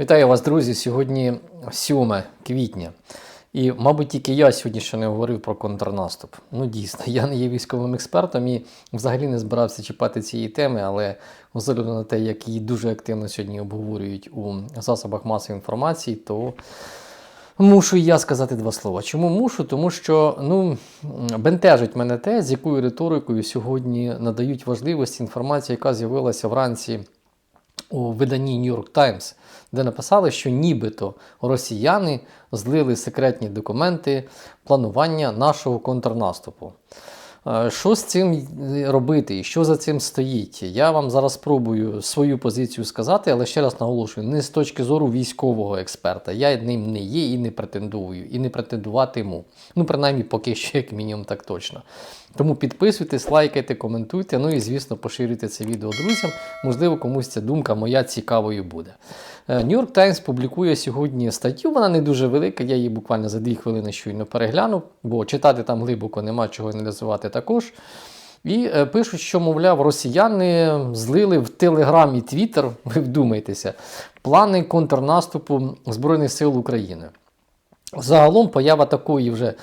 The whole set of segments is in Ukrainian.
Вітаю вас, друзі! Сьогодні 7 квітня. І, мабуть, тільки я сьогодні ще не говорив про контрнаступ. Ну, дійсно, я не є військовим експертом і взагалі не збирався чіпати цієї теми, але огляду на те, як її дуже активно сьогодні обговорюють у засобах масової інформації, то мушу я сказати два слова. Чому мушу? Тому що ну, бентежить мене те, з якою риторикою сьогодні надають важливості інформації, яка з'явилася вранці у виданні New York Times, де написали, що нібито росіяни злили секретні документи планування нашого контрнаступу. Е, Що з цим робити і що за цим стоїть? Я вам зараз спробую свою позицію сказати, але ще раз наголошую, не з точки зору військового експерта. Я ним не є і не претендую, і не претендуватиму. Ну, принаймні, поки що, як мінімум, так точно. Тому підписуйтесь, лайкайте, коментуйте. Ну і, звісно, поширюйте це відео друзям. Можливо, комусь ця думка моя цікавою буде. Е, New York Times публікує сьогодні статтю, вона не дуже велика, я її буквально за дві хвилини щойно переглянув, бо читати там глибоко нема чого аналізувати також. І е, пишуть, що, мовляв, росіяни злили в Телеграм і Твіттер, ви вдумайтеся, плани контрнаступу Збройних сил України. Загалом поява такої вже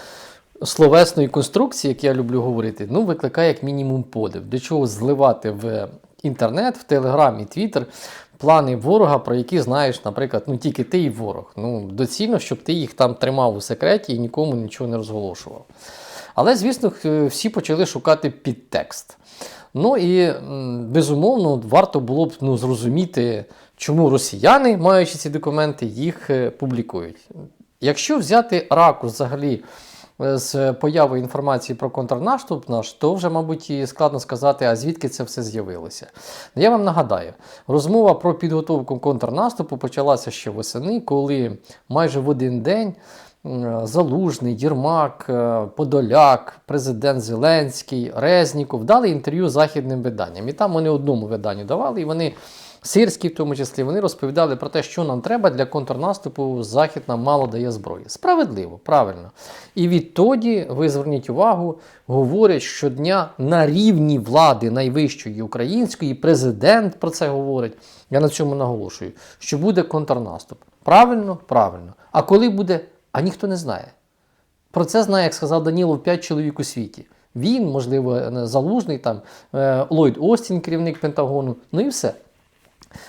словесної конструкції, як я люблю говорити, ну, викликає як мінімум подив. До чого зливати в інтернет, в Телеграм і Твіттер плани ворога, про які знаєш, наприклад, ну тільки ти і ворог. Ну, доцільно, щоб ти їх там тримав у секреті і нікому нічого не розголошував. Але, звісно, всі почали шукати підтекст. Ну і безумовно, варто було б ну, зрозуміти, чому росіяни, маючи ці документи, їх е, публікують. Якщо взяти ракурс взагалі е, з появи інформації про контрнаступ наш, то вже, мабуть, і складно сказати, а звідки це все з'явилося. Я вам нагадаю, розмова про підготовку контрнаступу почалася ще восени, коли майже в один день. М, Залужний, Єрмак, е, Подоляк, президент Зеленський, Резніков дали інтерв'ю західним виданням. І там вони одному виданню давали, і вони сирські, в тому числі, вони розповідали про те, що нам треба для контрнаступу. Захід нам мало дає зброї. Справедливо, правильно. І відтоді, ви зверніть увагу, говорять щодня на рівні влади найвищої української, президент про це говорить. Я на цьому наголошую, що буде контрнаступ. Правильно, правильно. А коли буде, а ніхто не знає. Про це знає, як сказав Данілов, 5 чоловік у світі. Він, можливо, залужний, там, е, Ллойд Остін, керівник Пентагону, ну і все.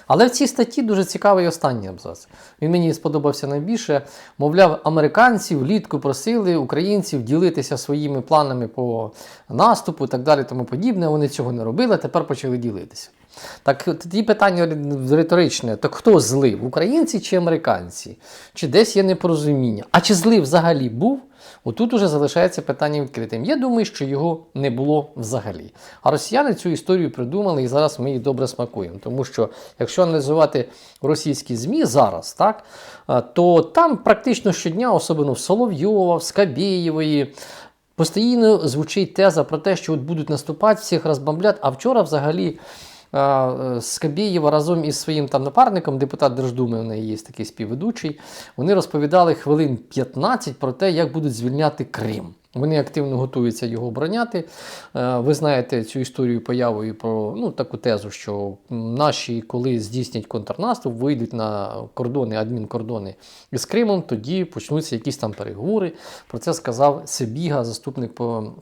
Але в цій статті дуже цікавий останній абзац. Він мені сподобався найбільше. Мовляв, американці влітку просили українців ділитися своїми планами по наступу і так далі, тому подібне. Вони цього не робили, тепер почали ділитися. Так тоді питання риторичне: так хто злив? Українці чи американці? Чи десь є непорозуміння? А чи злив взагалі був? Отут уже залишається питання відкритим. Я думаю, що його не було взагалі. А росіяни цю історію придумали, і зараз ми її добре смакуємо. Тому що, якщо аналізувати російські ЗМІ зараз, так, то там практично щодня, особливо в Соловйова, в Скабєєвої, постійно звучить теза про те, що от будуть наступати, всіх розбомблять. А вчора взагалі. А, Скабєєва разом із своїм там напарником, депутат Держдуми, у неї є такий співведучий, вони розповідали хвилин 15 про те, як будуть звільняти Крим. Вони активно готуються його обороняти. Е, Ви знаєте цю історію появою про ну, таку тезу, що наші, коли здійснять контрнаступ, вийдуть на кордони, адмінкордони із Кримом, тоді почнуться якісь там переговори. Про це сказав Себіга, заступник по.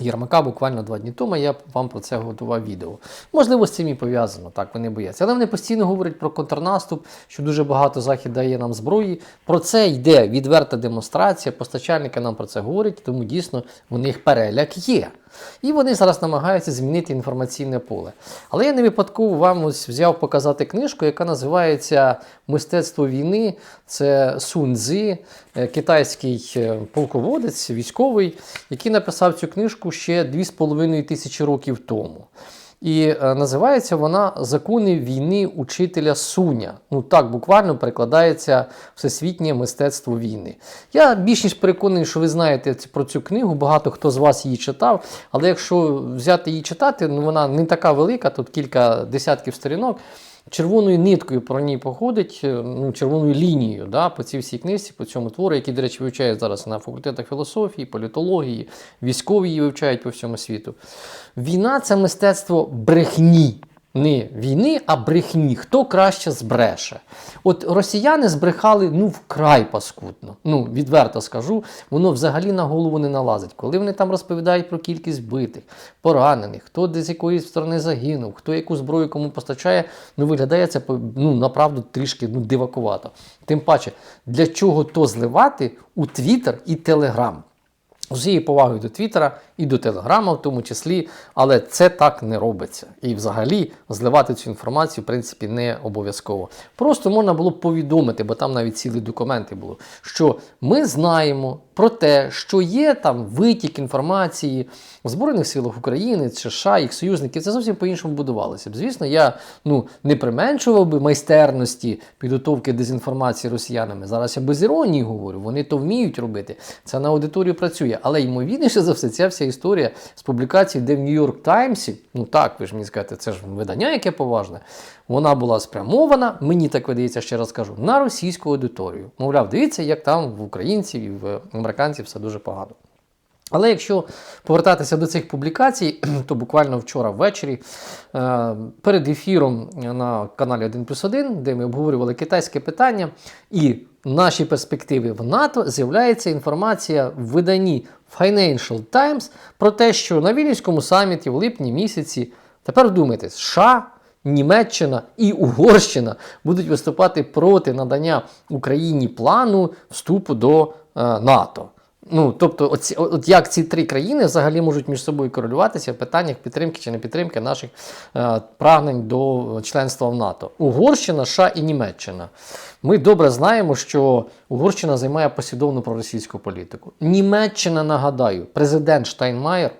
Єрмака буквально два дні тому я вам про це готував відео. Можливо, з цим і пов'язано, так вони бояться. Але вони постійно говорять про контрнаступ, що дуже багато захід дає нам зброї. Про це йде відверта демонстрація. Постачальники нам про це говорять, тому дійсно у них переляк є. І вони зараз намагаються змінити інформаційне поле. Але я не випадково вам ось взяв показати книжку, яка називається Мистецтво війни. Це Сун е, китайський е, полководець, військовий, який написав цю книжку ще 2,5 тисячі років тому. І е, називається вона Закони війни учителя Суня. Ну так буквально перекладається всесвітнє мистецтво війни. Я більш ніж переконаний, що ви знаєте про цю книгу, багато хто з вас її читав. Але якщо взяти її читати, ну вона не така велика, тут кілька десятків сторінок. Червоною ниткою про ній походить, е, ну, червоною лінією да, по цій всій книжці, по цьому твору, який, до речі, вивчають зараз на факультетах філософії, політології, військові її вивчають по всьому світу. Війна це мистецтво брехні. Не війни, а брехні. Хто краще збреше? От росіяни збрехали ну вкрай паскудно. Ну, відверто скажу, воно взагалі на голову не налазить. Коли вони там розповідають про кількість вбитих, поранених, хто де з якоїсь сторони загинув, хто яку зброю кому постачає, ну виглядає це ну, направду трішки ну, дивакувато. Тим паче, для чого то зливати у Твіттер і Телеграм? З усією повагою до Твіттера і до Телеграма, в тому числі, але це так не робиться. І взагалі зливати цю інформацію, в принципі, не обов'язково. Просто можна було б повідомити, бо там навіть цілі документи було, що ми знаємо про те, що є там витік інформації в Збройних силах України, США, їх союзників, це зовсім по-іншому будувалося б. Звісно, я ну, не применшував би майстерності підготовки дезінформації росіянами. Зараз я без іронії говорю, вони то вміють робити. Це на аудиторію працює. Але ймовірніше за все, ця вся історія з публікації, де в Нью-Йорк Таймсі, ну так, ви ж мені скажете, це ж видання, яке поважне, вона була спрямована, мені так видається, ще раз кажу, на російську аудиторію. Мовляв, дивіться, як там в українців і в американців все дуже погано. Але якщо повертатися до цих публікацій, то буквально вчора ввечері е, перед ефіром на каналі 1 плюс 1, де ми обговорювали китайське питання і наші перспективи в НАТО, з'являється інформація в виданні Financial Times про те, що на Вільнюському саміті в липні місяці, тепер вдумайтесь, США, Німеччина і Угорщина будуть виступати проти надання Україні плану вступу до е, НАТО. Ну, тобто, оці, от як ці три країни взагалі можуть між собою корелюватися в питаннях підтримки чи не підтримки наших е, прагнень до членства в НАТО. Угорщина, США і Німеччина. Ми добре знаємо, що Угорщина займає послідовну проросійську політику. Німеччина, нагадаю, президент Штайнмаєр.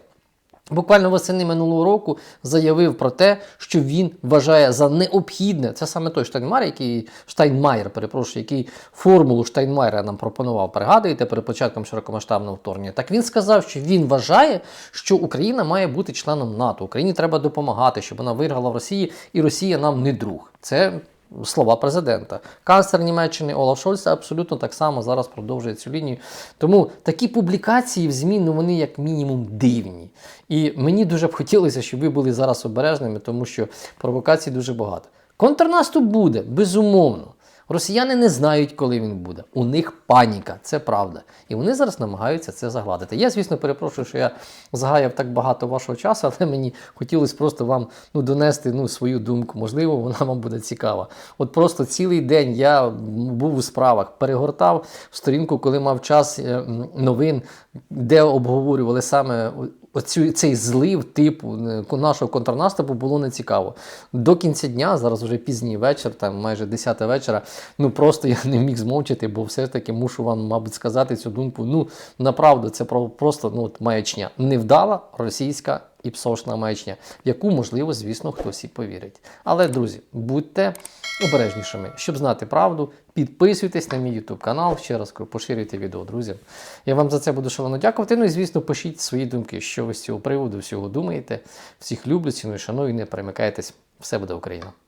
Буквально восени минулого року заявив про те, що він вважає за необхідне. Це саме той Штайнмайер, який Штайнмаєр, перепрошую, який формулу Штайнмайера нам пропонував. Пригадуєте перед початком широкомасштабного вторгнення. Так він сказав, що він вважає, що Україна має бути членом НАТО. Україні треба допомагати, щоб вона виграла в Росії, і Росія нам не друг. Це слова президента. Канцлер Німеччини Олаф Шольц абсолютно так само зараз продовжує цю лінію. Тому такі публікації в ЗМІ, ну вони як мінімум дивні. І мені дуже б хотілося, щоб ви були зараз обережними, тому що провокацій дуже багато. Контрнаступ буде, безумовно. Росіяни не знають, коли він буде. У них паніка, це правда. І вони зараз намагаються це загладити. Я, звісно, перепрошую, що я згаяв так багато вашого часу, але мені хотілося просто вам ну, донести ну, свою думку. Можливо, вона вам буде цікава. От просто цілий день я був у справах, перегортав сторінку, коли мав час е, новин, де обговорювали саме оцю, цей злив типу е, нашого контрнаступу було не цікаво. До кінця дня, зараз вже пізній вечір, там майже 10 вечора. Ну просто я не міг змовчити, бо все ж таки мушу вам, мабуть, сказати цю думку. Ну, направду, це просто ну, маячня. Невдала російська і псошна маячня, в яку, можливо, звісно, хтось і повірить. Але, друзі, будьте обережнішими, щоб знати правду. Підписуйтесь на мій YouTube канал, ще раз поширюйте відео друзям. Я вам за це буду шалено дякувати. Ну і звісно, пишіть свої думки, що ви з цього приводу всього думаєте. Всіх люблю, ціную, шаную, не перемикайтесь. Все буде Україна!